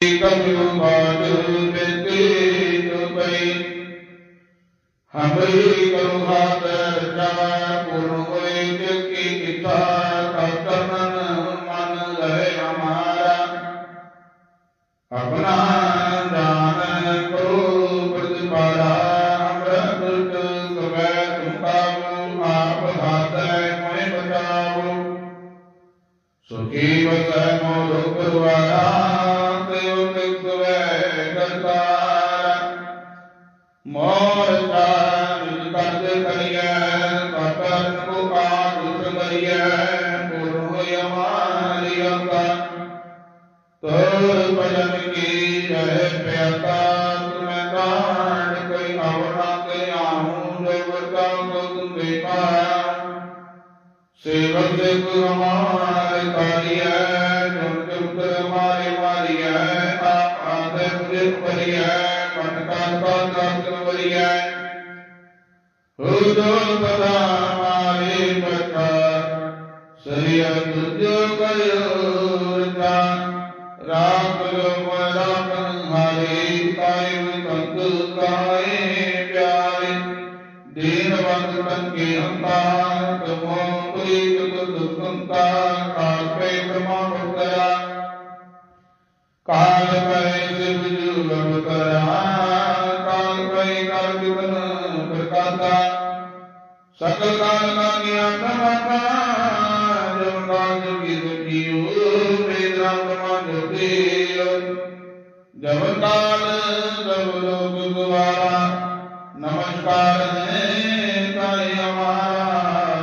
ਕਬਿਉ ਬਾਦ ਬੇਤੀ ਤੁਪਈ ਹਮਰੀ ਕਰੁ ਹਾਤ ਰਚਾ ਕੀ ਇੱਛਾ ਕਰਤਨ ਮਨ ਲਹਿ ਹਮਾਰਾ ਆਪਣਾ ਦਾਨ ਕਰੋ ਪ੍ਰਤਿਪਾਰਾ ਅੰਮ੍ਰਿਤ ਸਵੈ ਤੁਮਕਾਉ ਆਪ ਹਾਤੈ ਮੋਹਿ ਬਚਾਵੋ ਸੁਖੀ ਬਸੈ ਮੋਰ ਕਰਵਾਰਾ ਤਿਉ ਮੋਰ ਚਾਨ ਕਰਜ ਕਰੀਐ ਕਪਨ ਕੋ ਕਾਜ ਸੰਗਰੀਐ ਪੁਰ ਹੋਇ ਮਾਰੀ ਅੰਗਾ ਤੋਰ ਭਜਨ ਕੀ ਜੈ ਪਿਆਤਾ ਤੁਮੈ ਕਾਣ ਕੋਈ ਆਵਣਾ ਤੇ ਆਹੂੰ ਜੋ ਵਰਤਾ ਕੋ ਤੁਮੇ ਪਾਇਆ ਸੇਵਕ ਦੇ ਗੁਰੂ ਹਮਾਰੇ ਕਾਰਿਐ ਜੁਨ ਜੁਗਤ ਮਾਰੇ ਮਾਰੀਐ ਆਪ ਆਦੇ ਪੁਰੇ ਪਰਿਐ ਮਨ ਕਾ ਕਾਤ ਵਰਿਐ। ਹੋ ਜੋ ਸਦਾ ਮਾਰੇ ਬਚਾ ਸਰੀਆ ਤੁਜੋ ਕਰਿਓ ਰਚਾ ਰਾਮ ਲੋ ਮਰਾਮ ਹਾਰੇ ਕਾਇ ਕੰਤ ਕਾਏ ਪਿਆਰੇ। ਦੀਨ ਬੰਦ ਤੰਕੇ ਹੰਤਾ ਤੁਮੋ ਸਕਲ ਕਾਲ ਕਾ ਗਿਆਨ ਮਾਤਾ ਜਮ ਕਾਲ ਕੀ ਸੁਖੀਓ ਵੇਦ ਰਾਮ ਬ੍ਰਹਮਾ ਜੋਤੀਓ ਜਮ ਕਾਲ ਜਬ ਲੋਕ ਦੁਆਰਾ ਨਮਸਕਾਰ ਹੈ ਤਾਈ ਹਮਾਰਾ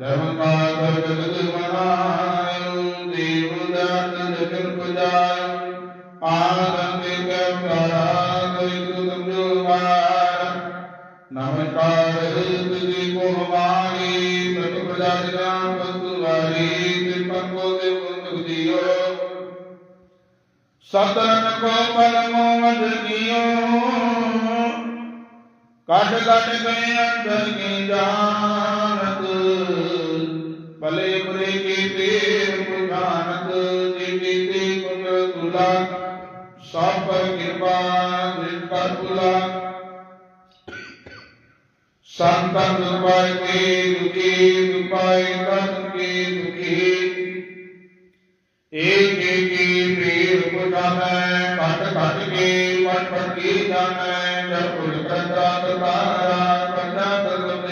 ਜਮ ਕਾਲ ਜਗਤ ਮਨਾਇਓ ਦੇਵ ਦਾਤ ਜਗਨ ਪੁਜਾਇਓ ਆਨੰਦ ਕੇ ਪਿਆਰਾ ਕੋਈ ਤੁ ਸਮਝੋ ਮਾਰ ਨਮਸਕਾਰ ਸਤਨ ਕੋ ਪਰਮੋ ਮਦਨੀਓ ਕਾਟ ਕਾਟ ਗਏ ਅੰਦਰ ਕੀ ਜਾਣਤ, ਭਲੇ ਬੁਰੇ ਕੀ ਤੇਰ ਪੁਜਾਨਤ ਜੀ ਕੀਤੀ ਕੁੰਜ ਤੁਲਾ, ਸਭ ਪਰ ਕਿਰਪਾ ਜਿਸ ਕਰ ਤੁਲਾ। ਸੰਤਨ ਦੁਪਾਇ ਕੀ ਦੁਖੀ ਦੁਪਾਇ ਤਨ ਕੀ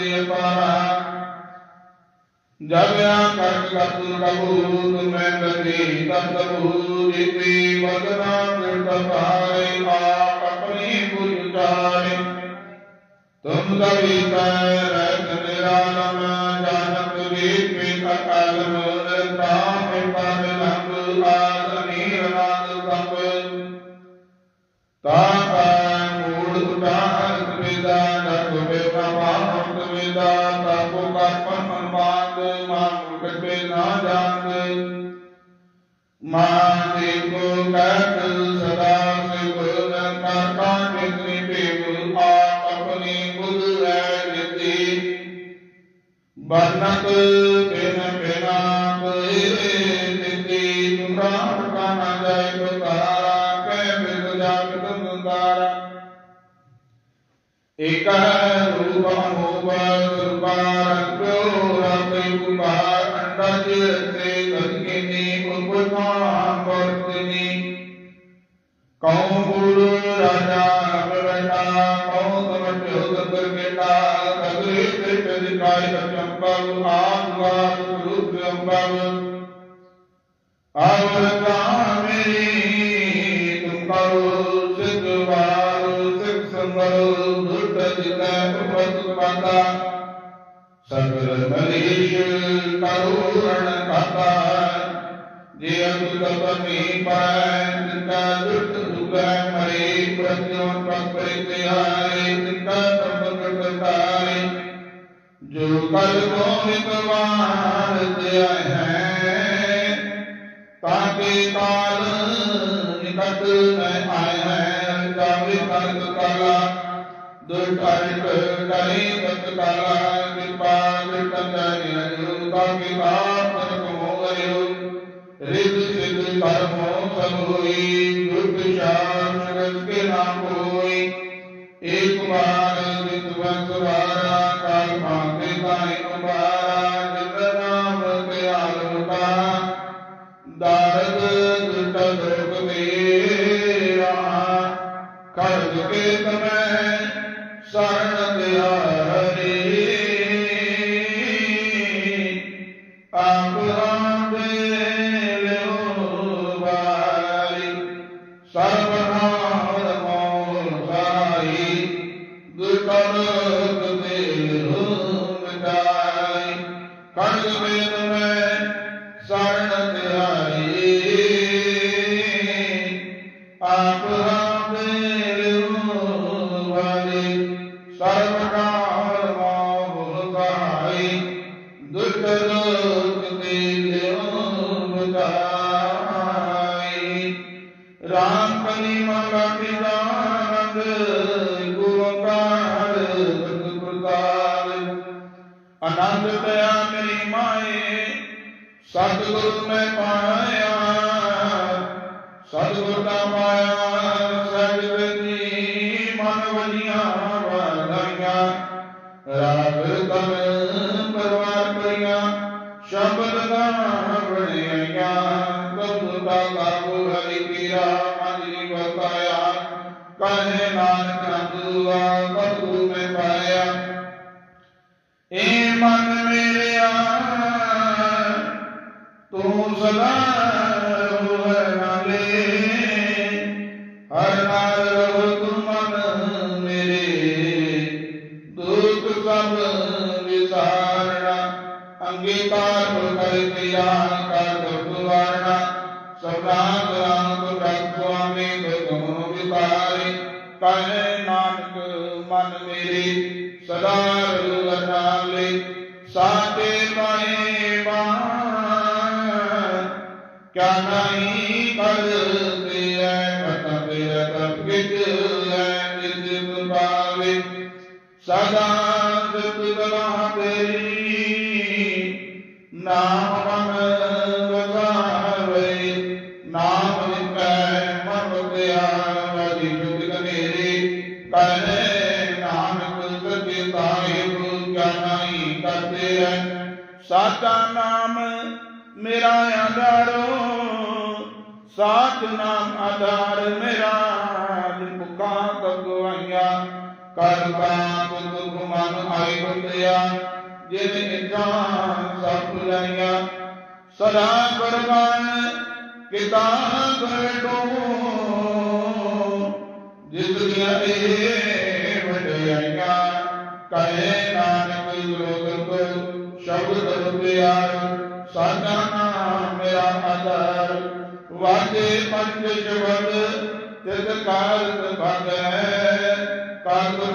ਕਰਤੇ ਪਾਰਾ ਜਬ ਆ ਬਰਨਤ ਬਿਨ ਬਿਨਾ ਕੋਈ ਤਿਤੀ ਤੁਮਰਾ ਕਾ ਨਾ ਜਾਏ ਬਤਾਰਾ ਕਹਿ ਬਿਦ ਜਾਤ ਤੁੰਦਾਰਾ ਇਕ ਰੂਪ ਹੋਵ ਸੁਰਬਾਰ ਕੋ ਰਾਤੇ ਕੁਮਾਰ ਅੰਡਜ ਤੇ ਗਤਕੇ ਨੇ ਉਪਮਾ ਵਰਤਨੀ ਕਉ ਗੁਰੂ ਰਾਜਾ ਅਗਰਟਾ ਕਉ ਸਮਟਿਓ ਗੰਦਰ ਕੇਟਾ ਕਗਰੇ ਤੇ ਚਿਕਾਇ ਚੰਪਲ ਆਗਵਾ ਰੂਪ ਅੰਬਵ ਆਵਰ ਕਾਮੇਰੀ ਤੁਮ ਕਰੋ ਸਿਧ ਵਾਰ ਸਿਖ ਸੰਗਰ ਦੁਟ ਜਿਤੈ ਉਪਤ ਪਾਤਾ ਸਗਲ ਮਲੀਸ਼ ਕਰੂਰਣ ਕਾਤਾ ਜੇ ਅਤੁਲ ਕਪਨੀ ਪਾਇ ਤਿੰਕਾ ਦੁਟ ਦੁਗੈ ਮਰੇ ਪ੍ਰਤਿਉ ਕੰਪਰਿ ਤਿਹਾਰੇ ਤਿੰਕਾ ਕੰਪਕ ਕਰਤਾਰੇ ਜੋ ਕਲ ਕੋ ਨਿਤਵਾਨ ਧਿਆ ਹੈ ਦੁਰਟਾਇਕ ਕਰੇ ਬਤ ਕਾਲਾ ਕਿਰਪਾ ਵਿਟੰਦਨ ਅਰੁਣ ਬਾਕੀ ਬਾਪ ਪਰਮੋ ਅਰੁਣ ਰਿਦ ਸਿਧ ਪਰਮੋ ਸਭ ਹੋਈ ਦੁਖ ਸ਼ਾਮ ਜਗਤ ਕੇ ਨਾਮ ਹੋਈ ਏਕ ਵਾਰ ਵਿਦਵੰਤ ਵਾਰਾ ਕਾਲ ਭਾਂਤੇ ਤਾਈ ਉਬਾਰਾ ਜਿਤ ਨਾਮ ਤੇ ਆਲਮਤਾ ਦਾਰਦ ਰਾਮ ਕਲੀ ਮਗਾ ਪਿਦਾਨੰਦ ਗੁਰਕਾਰ ਪ੍ਰਤਾਪ ਆਨੰਦ ਦਇਆ ਮੇਰੀ ਮਾਏ, ਸਤਿਗੁਰੂ ਮੈਂ ਪਾਇਆ। ਸਤਿਗੁਰ ਦਾ ਪਾਇਆ ਸਜਦ ਜੀ ਮਨ ਵਜੀਆਂ ਵਾਧਾਈਆਂ ਰਾਗ ਤਨ ਪਰਵਾਰ ਕਰੀਆਂ, ਸ਼ਬਦ ਦਾ ਬਣਾਈਆਂ ਹਰੀ ਪੀਰਾ ਬਤਾਇਆ ਕਹੇ ਨਾਨਕ ਰੰਦੂਆ ਕਬੂ ਮੈਂ ਪਾਇਆ ਏ ਮਨ ਮੇਰਿਆ ਤੂੰ ਸਦਾ ਕਹੇ ਨਾਨਕ, ਮਨ ਮੇਰੇ ਸਦਾ ਰਨਾਲੇ ਸਾਤੇ ਪਾਏ ਬਾਣ ਕਿਆ ਨਹੀਂ ਕਰਤੇ ਐ ਪਤਾ ਤੇਰਾ ਕਬ ਕਿਤ ਐ ਨਿਰਜਿਤ ਪਾਵੇ ਸਦਾ ਸਿਤ ਗਲਾ ਤੇਰੀ। ਨਾਮ ਕਨੇਰੇ ਨਾਨਕ ਸਤਿ ਸਾਹਿਬ ਕਿਆ ਨਹੀਂ ਐ। ਸਾਚਾ ਨਾਮ ਮੇਰਾ ਆਧਾਰੋ, ਸਾਚ ਨਾਮ ਆਧਾਰ ਮੇਰਾ ਜਿਨ ਭੁੱਖਾਂ ਤਗਵਾਈਆਂ ਕਰ ਕਾ ਆਈ ਬੰਦਿਆ ਜਿਨ ਇੱਛਾ ਸਭ ਪੁਜਾਈਆਂ ਸਦਾ ਗੁਰਬਾਨ ਕਿਤਾਬ ਟੋ ਜਿਸ ਦੀਆਂ ਇਹ ਵਡਿਆਈਆਂ ਕਹੇ ਨਾਨਕ ਲੋਕ ਸ਼ਬਦ ਪਿਆਰ ਸਾਡਾ ਨਾਮ ਮੇਰਾ ਆਧਾਰ ਵਾਜੇ ਪੰਜ ਸ਼ਬਦ ਤਿਤ ਕਾਲ ਭਗੈ ਕਾਲ